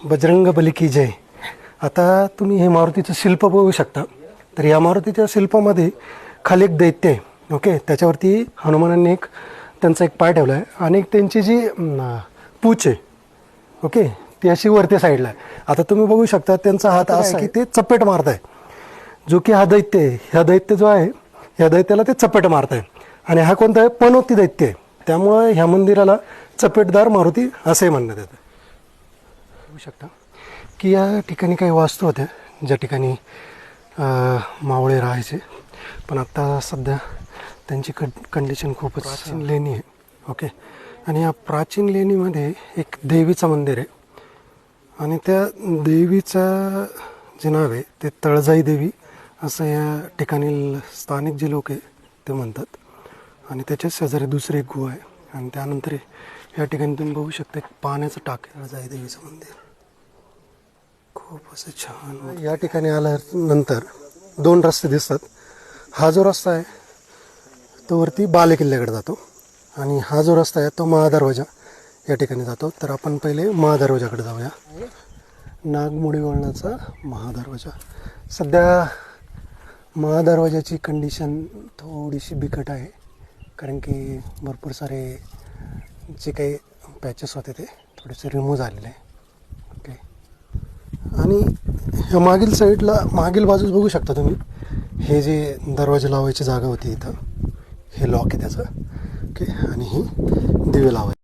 बजरंग बली की जय. आता तुम्ही हे मारुतीचं शिल्प बघू शकता. तर या मारुतीच्या शिल्पामध्ये खाली एक दैत्य आहे. ओके? त्याच्यावरती हनुमानांनी एक त्यांचा एक पाय ठेवला आहे आणि त्यांची जी पूच आहे. ओके? ती अशी वरती साईडला आहे. आता तुम्ही बघू शकता त्यांचा हात असा की ते चपेट मारत आहे जो की हा दैत्य आहे. ह्या दैत्य जो आहे ह्या दैत्याला ते चपेट मारत आहे आणि हा कोणता आहे? पनोती दैत्य आहे. त्यामुळे ह्या मंदिराला चपेटदार मारुती असे म्हणण्यात येतं. शकता. की या ठिकाणी काही वास्तू होत्या ज्या ठिकाणी मावळे राहायचे. पण आत्ता सध्या त्यांची कं कंडिशन खूपच प्राचीन. लेणी आहे. ओके आणि या प्राचीन लेणीमध्ये एक देवीचं मंदिर आहे. आणि त्या देवीचं जे नाव आहे ते तळजाई देवी असं या ठिकाणी स्थानिक जे लोक आहे ते म्हणतात. आणि त्याच्याच शेजारी दुसरी एक गुहा आहे. आणि त्यानंतर या ठिकाणी तुम्ही बघू शकता एक पाण्याचं टाक आहे तळजाई देवीचं मंदिर. खूप असं छान या ठिकाणी आल्यानंतर दोन रस्ते दिसतात. हा जो रस्ता आहे तो वरती बाले किल्ल्याकडे जातो आणि हा जो रस्ता आहे तो महादरवाजा या ठिकाणी जातो. तर आपण पहिले महादरवाजाकडे जाऊया. नागमोडी वळणाचा महादरवाजा सध्या महादरवाजाची कंडिशन थोडीशी बिकट आहे कारण की भरपूर सारे जे काही पॅचेस होते ते थोडेसे रिमूव्ह झालेले आहे. आणि ह्या मागील साईडला मागील बाजूस बघू शकता तुम्ही. हे जे दरवाजे लावायची जागा होती इथं हे लॉक आहे त्याचं. ओके आणि ही दिवे लावायची.